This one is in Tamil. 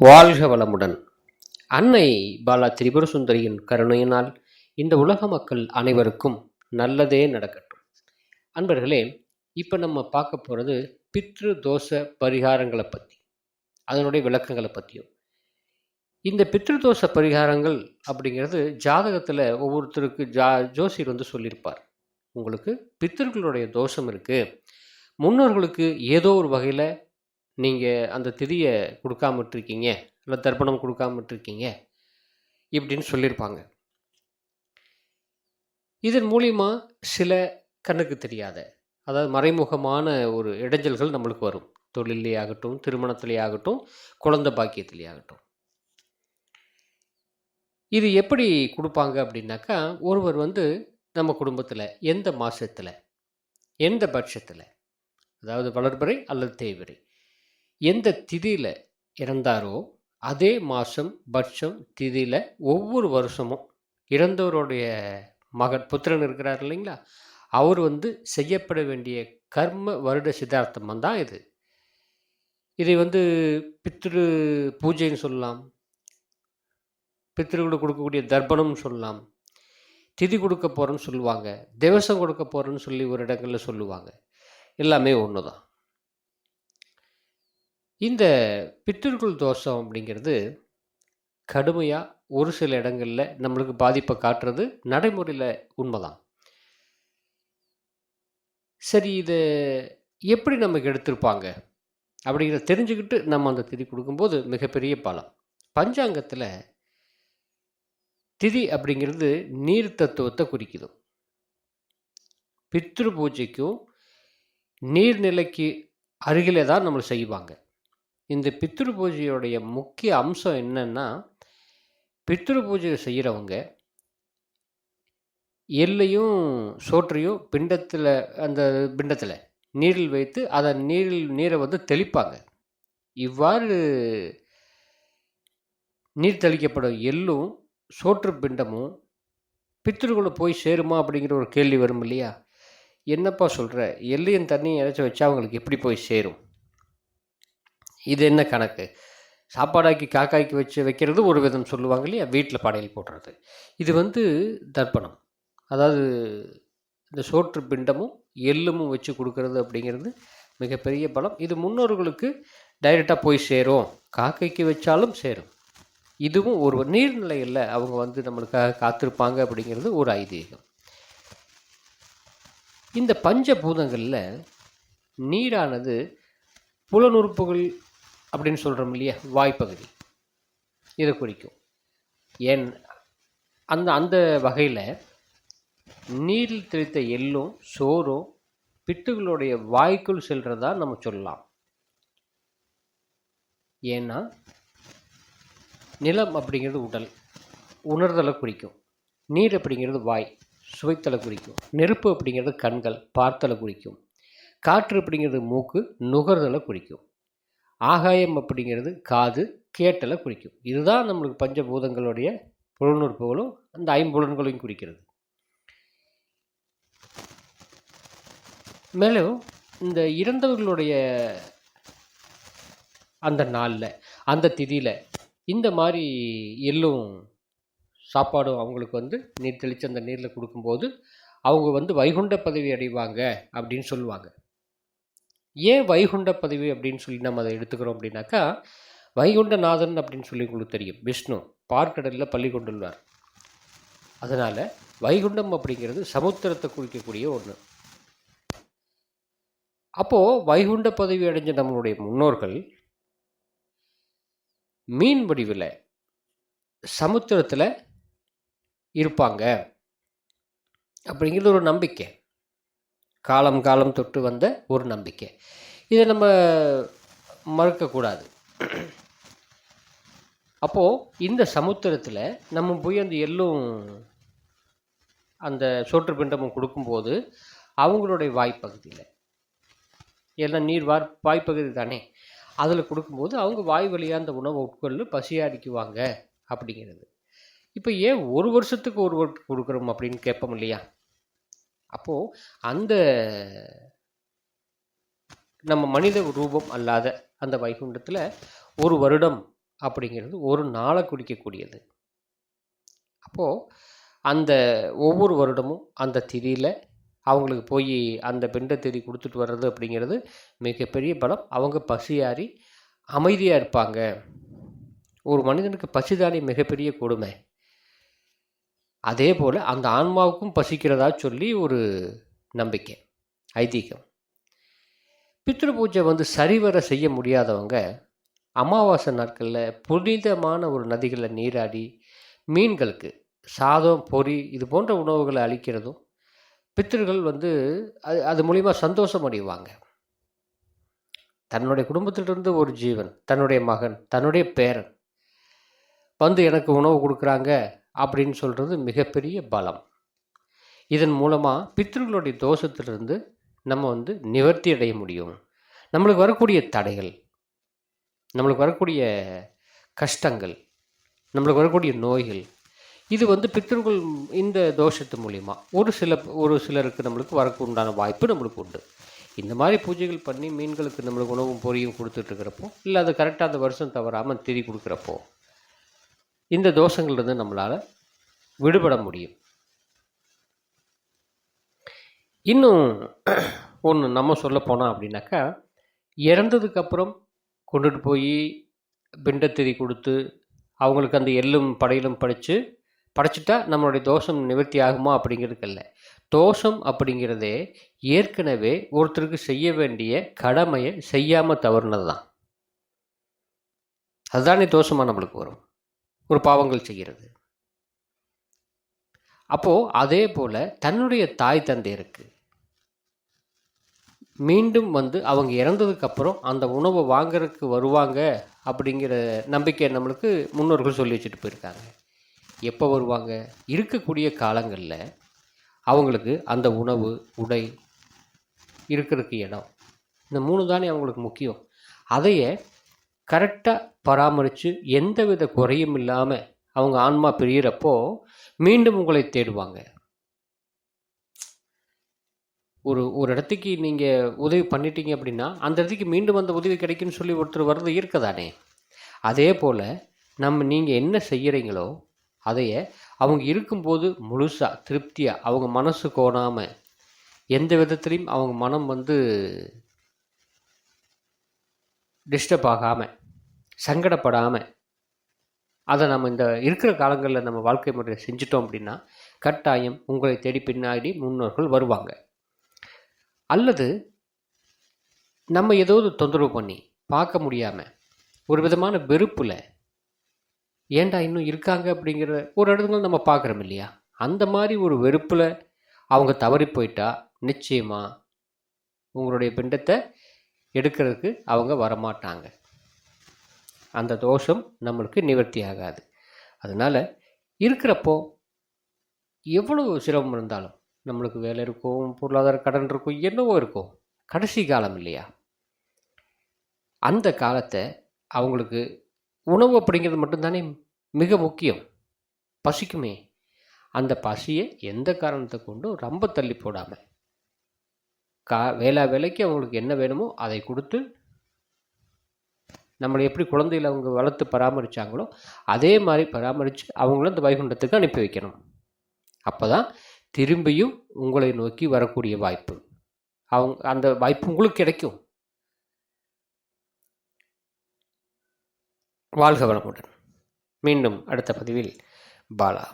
வாழ்க வளமுடன். அன்னை பாலா திரிபுர சுந்தரியின் கருணையினால் இந்த உலக மக்கள் அனைவருக்கும் நல்லதே நடக்கட்டும். அன்பர்களே இப்போ நம்ம பார்க்க போகிறது பித்ரு தோஷ பரிகாரங்களை பற்றி அதனுடைய விளக்கங்களை பற்றியும் இந்த பித்ரு தோஷ பரிகாரங்கள் அப்படிங்கிறது ஜாதகத்தில் ஒவ்வொருத்தருக்கு ஜா ஜோசியர் வந்து சொல்லியிருப்பார். உங்களுக்கு பித்தர்களுடைய தோஷம் இருக்குது முன்னோர்களுக்கு ஏதோ ஒரு வகையில் நீங்கள் அந்த திதியை கொடுக்காம விட்டுருக்கீங்க இல்லை தர்ப்பணம் கொடுக்காம விட்டுருக்கீங்க இப்படின்னு சொல்லியிருப்பாங்க. இதன் மூலிமா சில கண்ணுக்கு தெரியாத அதாவது மறைமுகமான ஒரு இடைஞ்சல்கள் நம்மளுக்கு வரும். தொழிலே ஆகட்டும் திருமணத்திலே ஆகட்டும் குழந்தை பாக்கியத்திலே ஆகட்டும். இது எப்படி கொடுப்பாங்க அப்படின்னாக்கா ஒருவர் வந்து நம்ம குடும்பத்தில் எந்த மாதத்தில் எந்த பட்சத்தில் அதாவது வளர்பறை அல்லது தேய்பிறை எந்த திதியில் இறந்தாரோ அதே மாதம் வருஷம் திதியில் ஒவ்வொரு வருஷமும் இறந்தவருடைய மகன் புத்திரன் இருக்கிறார் இல்லைங்களா? அவர் வந்து செய்யப்பட வேண்டிய கர்ம வருட சித்தார்த்தம் தான் இது. இதை வந்து பித்ரு பூஜைன்னு சொல்லலாம். பித்ருகளுக்கு கொடுக்கக்கூடிய தர்ப்பணம்னு சொல்லலாம். திதி கொடுக்க போகிறோன்னு சொல்லுவாங்க. திவசம் கொடுக்க போகிறோன்னு சொல்லி ஒரு இடங்களில் சொல்லுவாங்க. எல்லாமே ஒன்று தான் இந்த பித்திருக்குள் தோஷம் அப்படிங்கிறது கடுமையாக ஒரு சில இடங்களில் நம்மளுக்கு பாதிப்பை காட்டுறது நடைமுறையில் உண்மைதான். சரி இதை எப்படி நமக்கு எடுத்திருப்பாங்க அப்படிங்கிறத தெரிஞ்சுக்கிட்டு நம்ம அந்த திதி கொடுக்கும்போது மிகப்பெரிய பலம் பஞ்சாங்கத்தில் திதி அப்படிங்கிறது நீர் தத்துவத்தை குறிக்குது. பித்ரு பூஜைக்கும் நீர்நிலைக்கு அருகிலே தான் நம்மளை செய்வாங்க. இந்த பித்ரு பூஜையோடைய முக்கிய அம்சம் என்னன்னா பித்ரு பூஜை செய்கிறவங்க எள்ளையும் சோற்றையும் பிண்டத்தில் அந்த பிண்டத்தில் நீரில் வைத்து அதை நீரில் நீரை வந்து தெளிப்பாங்க. இவ்வாறு நீர் தெளிக்கப்படும் எள்ளும் சோற்று பிண்டமும் பித்ருக்குள்ளே போய் சேருமா அப்படிங்கிற ஒரு கேள்வி வரும் இல்லையா? என்னப்பா சொல்கிற எள்ளையும் தண்ணியும் இறைச்சி வச்சா அவங்களுக்கு எப்படி போய் சேரும்? இது என்ன கணக்கு? சாப்பாடாக்கி காக்காய்க்கு வச்சு வைக்கிறது ஒரு விதம் சொல்லுவாங்க இல்லையா? வீட்டில் படையல் போடுறது. இது வந்து தர்ப்பணம். அதாவது இந்த சோற்று பிண்டமும் எள்ளுமும் வச்சு கொடுக்கறது அப்படிங்கிறது மிகப்பெரிய பலம். இது முன்னோர்களுக்கு டைரெக்டாக போய் சேரும். காக்கைக்கு வச்சாலும் சேரும். இதுவும் ஒரு நீர்நிலையில் அவங்க வந்து நம்மளுக்காக காத்திருப்பாங்க அப்படிங்கிறது ஒரு ஐதீகம். இந்த பஞ்சபூதங்களில் நீரானது புலனுறுப்புகள் அப்படின்னு சொல்கிறோம் இல்லையா? வாய்ப்பகுதி. இதை குறிக்கும். ஏன்? அந்த அந்த வகையில் நீரில் தெளித்த எள்ளும் சோறும் பிட்டுகளுடைய வாய்க்குள் செல்றதா நம்ம சொல்லலாம். ஏன்னா நிலம் அப்படிங்கிறது உடல். உணர்தலை குறிக்கும். நீர் அப்படிங்கிறது வாய். சுவைத்தலை குறிக்கும். நெருப்பு அப்படிங்கிறது கண்கள். பார்த்தலை குறிக்கும். காற்று அப்படிங்கிறது மூக்கு. நுகர்தலை குறிக்கும். ஆகாயம் அப்படிங்கிறது காது கேட்டலை குறிக்கும். இதுதான் நம்மளுக்கு பஞ்சபூதங்களுடைய புலனுறுப்புகளும் அந்த ஐம்புலன்களையும் குறிக்கிறது. மேலும் இந்த இறந்தவர்களுடைய அந்த நாளில் அந்த திதியில் இந்த மாதிரி எள்ளும் சாப்பாடும் அவங்களுக்கு வந்து நீர் தெளித்து அந்த நீரில் கொடுக்கும்போது அவங்க வந்து வைகுண்ட பதவி அடைவாங்க அப்படின்னு சொல்லுவாங்க. ஏன் வைகுண்ட பதவி அப்படின்னு சொல்லி நம்ம அதை எடுத்துக்கிறோம் அப்படின்னாக்கா வைகுண்டநாதன் அப்படின்னு சொல்லி உங்களுக்கு தெரியும். விஷ்ணு பார்க்கடலில் பள்ளி கொண்டுள்ளார். அதனால் வைகுண்டம் அப்படிங்கிறது சமுத்திரத்தை குறிக்கக்கூடிய ஒன்று அப்போது வைகுண்ட பதவி அடைஞ்ச நம்மளுடைய முன்னோர்கள் மீன் வடிவில் சமுத்திரத்தில் இருப்பாங்க. அப்படிங்கிறது ஒரு நம்பிக்கை. காலம் காலம் தொட்டு வந்த ஒரு நம்பிக்கை. இதை நம்ம மறுக்கக்கூடாது. அப்போது இந்த சமுத்திரத்தில் நம்ம போய் அந்த எள்ளும் அந்த சோற்று பிண்டமும் கொடுக்கும்போது அவங்களுடைய வாய்ப்பகுதியில். எல்லாம் நீர் வார் வாய்ப்பகுதி தானே. அதில் கொடுக்கும்போது அவங்க வாய் வழியாக அந்த உணவை உட்கொள்ளு பசியாடிக்குவாங்க அப்படிங்கிறது. இப்போ ஏன் ஒரு வருஷத்துக்கு ஒரு கொடுக்குறோம் அப்படின்னு கேட்போம் இல்லையா? அப்போது அந்த நம்ம மனித ரூபம் அல்லாத அந்த வைகுண்டத்தில் ஒரு வருடம் அப்படிங்கிறது ஒரு நாளை குறிக்கக்கூடியது. அப்போது அந்த ஒவ்வொரு வருடமும் அந்த திதியில் அவங்களுக்கு போய் அந்த பெண்டை திதி கொடுத்துட்டு வர்றது அப்படிங்கிறது மிகப்பெரிய பலம். அவங்க பசியாறி அமைதியாக இருப்பாங்க. ஒரு மனிதனுக்கு பசிதானே மிகப்பெரிய கொடுமை. அதே போல் அந்த ஆன்மாவுக்கும் பசிக்கிறதா சொல்லி ஒரு நம்பிக்கை ஐதீகம். பித்ரு பூஜை வந்து சரிவர செய்ய முடியாதவங்க அமாவாசை நாட்களில் புனிதமான ஒரு நதிகளில் நீராடி மீன்களுக்கு சாதம் பொரி இது போன்ற உணவுகளை அளிக்கிறதும் பித்திருகள் வந்து அது அது மூலிமா சந்தோஷம் அடைவாங்க. தன்னுடைய குடும்பத்திலிருந்து ஒரு ஜீவன் தன்னுடைய மகன் தன்னுடைய பேரன் வந்து எனக்கு உணவு கொடுக்குறாங்க அப்படின்னு சொல்கிறது மிகப்பெரிய பலம். இதன் மூலமாக பித்ருகளுடைய தோஷத்திலிருந்து நம்ம வந்து நிவர்த்தி அடைய முடியும். நம்மளுக்கு வரக்கூடிய தடைகள் நம்மளுக்கு வரக்கூடிய கஷ்டங்கள் நம்மளுக்கு வரக்கூடிய நோய்கள் இது வந்து பித்ருக்கள் இந்த தோஷத்து மூலிமா ஒரு சில ஒரு சிலருக்கு நம்மளுக்கு வரக்கு உண்டான வாய்ப்பு நம்மளுக்கு உண்டு. இந்த மாதிரி பூஜைகள் பண்ணி மீன்களுக்கு நம்மளுக்கு உணவும் பொரியும் கொடுத்துட்ருக்கிறப்போ இல்லை அது கரெக்டாக அந்த வருஷம் தவறாமல் திரி கொடுக்குறப்போ இந்த தோஷங்கள்லேருந்து நம்மளால் விடுபட முடியும். இன்னும் ஒன்று நம்ம சொல்ல போனோம் அப்படின்னாக்கா இறந்ததுக்கப்புறம் கொண்டுட்டு போய் பிண்டத்திரி கொடுத்து அவங்களுக்கு அந்த எள்ளும் படையிலும் படைச்சு படைச்சிட்டா நம்மளுடைய தோஷம் நிவர்த்தி ஆகுமா அப்படிங்கிறதுக்கு இல்லை தோஷம் அப்படிங்கிறதே ஏற்கனவே ஒருத்தருக்கு செய்ய வேண்டிய கடமையை செய்யாமல் தவறுனது தான் அதுதானே தோஷமாக நம்மளுக்கு வரும். ஒரு பாவங்கள் செய்கிறது. அப்போது அதே போல் தன்னுடைய தாய் தந்தை இருக்குது மீண்டும் வந்து அவங்க இறந்ததுக்கப்புறம் அந்த உணவை வாங்குறதுக்கு வருவாங்க அப்படிங்கிற நம்பிக்கை நம்மளுக்கு முன்னோர்கள் சொல்லி வச்சுட்டு போயிருக்காங்க. எப்போ வருவாங்க? இருக்கக்கூடிய காலங்களில் அவங்களுக்கு அந்த உணவு உடை இருக்கிறதுக்கு இடம். இந்த மூணு தானே அவங்களுக்கு முக்கியம். அதையே கரெக்டாக பராமரித்து எந்தவித குறையும் இல்லாமல் அவங்க ஆன்மா பிரியிறப்போ மீண்டும் உங்களை தேடுவாங்க. ஒரு ஒரு இடத்துக்கு நீங்கள் உதவி பண்ணிட்டீங்க அப்படின்னா அந்த இடத்துக்கு மீண்டும் அந்த உதவி கிடைக்குன்னு சொல்லி ஒருத்தர் வர்றது இருக்கதானே? அதே போல் நம்ம நீங்கள் என்ன செய்கிறீங்களோ அதைய அவங்க இருக்கும்போது முழுசாக திருப்தியாக அவங்க மனசு கோணாமல் எந்த விதத்துலேயும் அவங்க மனம் வந்து டிஸ்டர்ப் ஆகாமல் சங்கடப்படாமல் அதை நம்ம இந்த இருக்கிற காலங்களில் நம்ம வாழ்க்கை முறையை செஞ்சிட்டோம் அப்படின்னா கட்டாயம் உங்களை தேடி பின்னாடி முன்னோர்கள் வருவாங்க. அல்லது நம்ம ஏதோ தொந்தரவு பண்ணி பார்க்க முடியாமல் ஒரு விதமான வெறுப்பில் ஏன்டா இன்னும் இருக்காங்க அப்படிங்கிற ஒரு இடத்துல நம்ம பார்க்குறோம் இல்லையா? அந்த மாதிரி ஒரு வெறுப்பில் அவங்க தவறி போயிட்டா நிச்சயமாக உங்களுடைய பிண்டத்தை எடுக்கிறதுக்கு அவங்க வரமாட்டாங்க. அந்த தோஷம் நம்மளுக்கு நிவர்த்தி ஆகாது. அதனால் இருக்கிறப்போ எவ்வளோ சிரமம் இருந்தாலும் நம்மளுக்கு வேலை இருக்கும் பொருளாதார கடன் இருக்கும் என்னவோ இருக்கும். கடைசி காலம் இல்லையா? அந்த காலத்தை அவங்களுக்கு உணவு அப்படிங்கிறது மட்டும்தானே மிக முக்கியம். பசிக்குமே. அந்த பசியை எந்த காரணத்தை கொண்டும் ரொம்ப தள்ளி போடாமல் கா வேலை வேலைக்கு அவங்களுக்கு என்ன வேணுமோ அதை கொடுத்து நம்மளை எப்படி குழந்தைகளை அவங்க வளர்த்து பராமரித்தாங்களோ அதே மாதிரி பராமரித்து அவங்களும் இந்த வைகுண்டத்துக்கு அனுப்பி வைக்கணும். அப்போ தான் திரும்பியும் உங்களை நோக்கி வரக்கூடிய வாய்ப்பு. அவங்க அந்த வாய்ப்பு உங்களுக்கு கிடைக்கும். வாழ்க வளமுடன். மீண்டும் அடுத்த பதிவில் பாலா